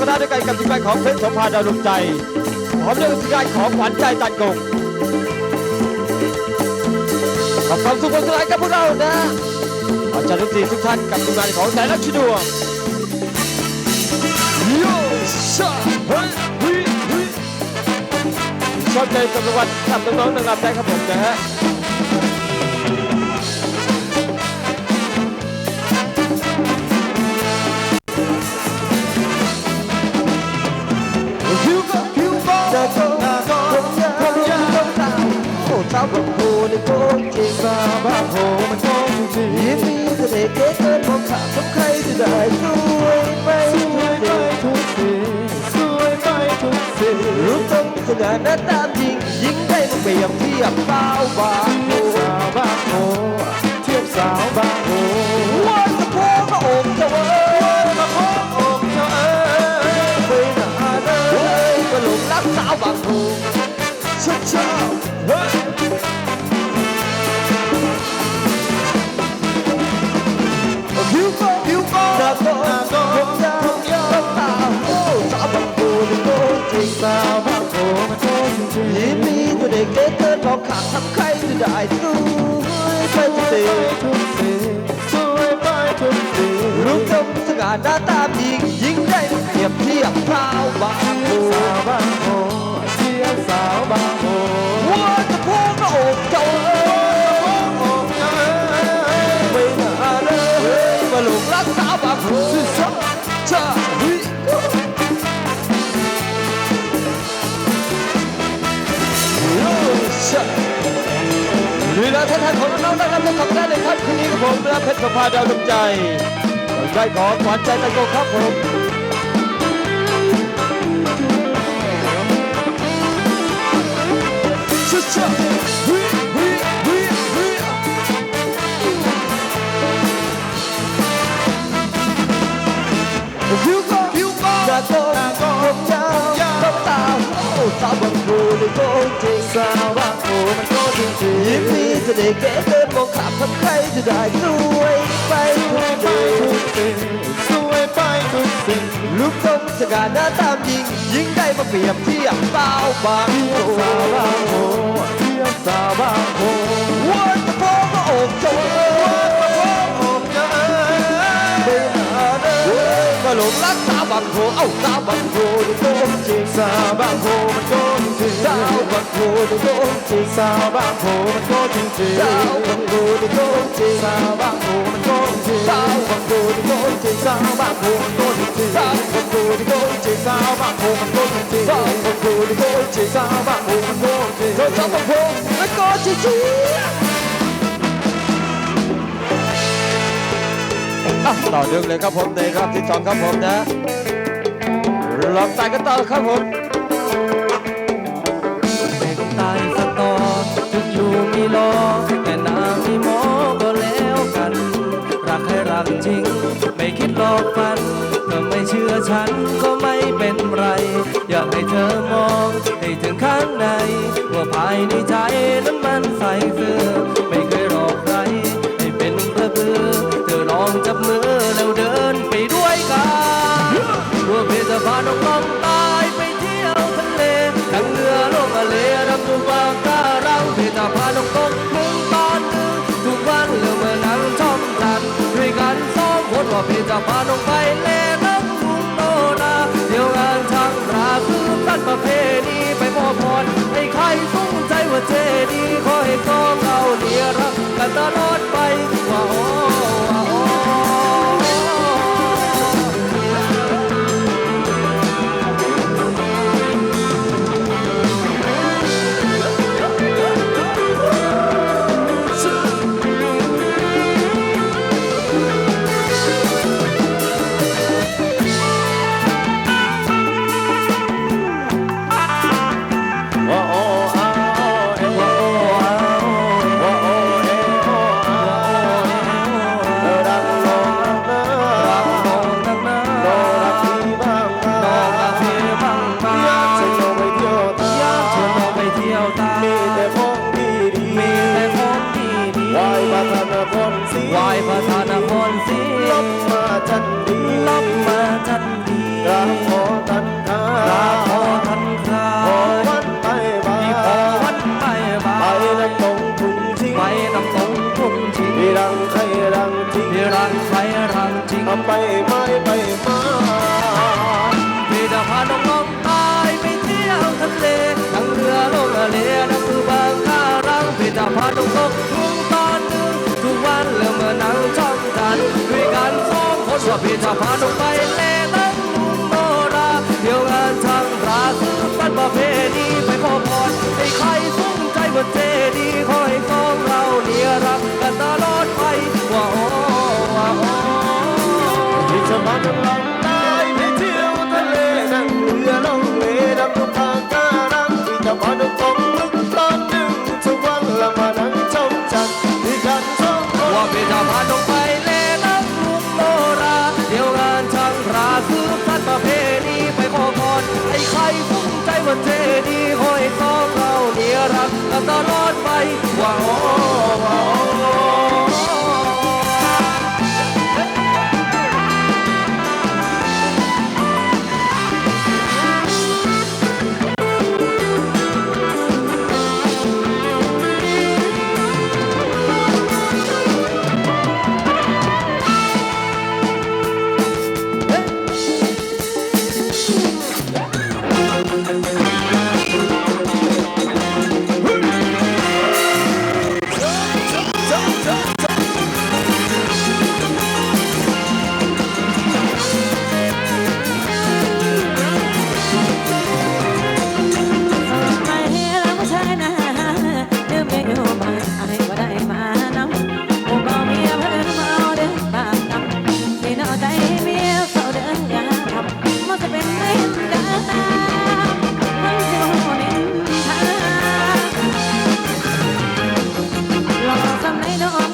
คณะด้วยกันกับทีมงานของเพชรโสภาดาวดวงใจพร้อมด้วยทีมงานของขวัญใจจันกงกับความสุขความสนานกับพวกเรานะอาจารย์ทุกท่านกับทีมงานของแสนรัชดวงโยชาเฮ้ยเฮ้ยเฮ้ยชอบใจกับรางวัลทำน้องๆนางรำได้ครับผมนะฮะาวบางโพนี่โกงจริงสาบางโพมันโกงจริงยิ้มมีแต่เด็กเก๋เกินมองขาดกับใครจะได้สวยไปสวยไปทุกสิ่งสวยไปทุกสิ่งรู้ต้องสง่าหน้าตาจริงยิ่งได้มาเปรียบเทียบสาวบาโพสาวบางโพ ทำใครจะได้สวยไปทุกสิ่งสวยไปทุกสิ่งรูปทรงสง่าหน้าตาดียิ่ง ลีลาท่าทางของน้องๆนะครับทั้งสองท่านเลยครับคืนนี้กับผมและเพชรประภาดาวดวงใจดวงใจของขวัญใจตะโกครับผมชุดเชิด ยิ้มมีจะได้เก๋เกินมองขาดทำใครจะได้สวยไปทุกสิ่งสวยไปทุกสิ่งรูปทรงสง่าหน้าตามยิงยิ่งได้มาเปรียบเทียบสาวบางโพสาวบางโพเทียบสาวบางโพวันตะโพก็อกจ้าเอ้ยวันตะพอกเจ้าเอ้ยไม่น่าเด้อก็หลงรักสาวบางโพเอ้าสาวบางโพนี่โกงจริงสาวบางโพมันโกง จริงสาวบางโพนี่โกงจริงสาวบางโพมันโกงจริงจริงสาวบางโพนี่โกงจริงสาวบางโพมันโกงจริงสาวบางโพนี่โกงจริงสาวบางโพมันโกงจริงสาวบางโพนี่โกงจริงสาวบางโพมันโกงจริงสาวบางโพนี่โกงจริงสาวบางโพมันโกงจริงเธอสาวบางโพไม่โกงจริงอะต่อเนื่องเลยครับผมในรอบที่สองครับผมนะลองใส่กันต่อครับผม อกฟันเธอไม่เชื่อฉันก็ไม่เป็นไร อยากให้เธอมองให้ถึงข้างใน ว่าภายในใจนั้นมันใส่เสื้อไม่เคยหลอกใครให้เป็นกระเบือเธอลองจับมือแล้วเดินไปด้วยกันพวกเพชรพาน้องๆตายไปเที่ยวทะเลทั้งเรือโลกทะเลรับทุกวางตาเราเพชรพาน้องๆมึงตอนหนึงทุกวันเรือ พชรพาน้องไปเล่น้ำลุงโนนาเที่ยวงานช่างราคือสันประเพณีไปมอบพรให้ใครสงใจว่าเจดีขอให้กองเราเลียรักกันตลอดไป ตกตกทุกตอนหนึ่งทุกวันเรื่องเมื่อนั่งช่องกันด้วยกันสองคนว่าพี่จะพาลงไปเล่ตั้งลุงโนราเที่ยวงานทางราซื้อปั้นประเพณีไปขอพรให้ใครสนใจเหมือนเจดีย์ขอให้สองเราเนี่ยรักกันตลอดไปว่าโอ้ว่าโอ้ที่จะมาจังหวัด ว่าเจดีย์ขอให้สองเราเนี่ยรักกันตลอดไปว่าโอ้ว่าโ I know.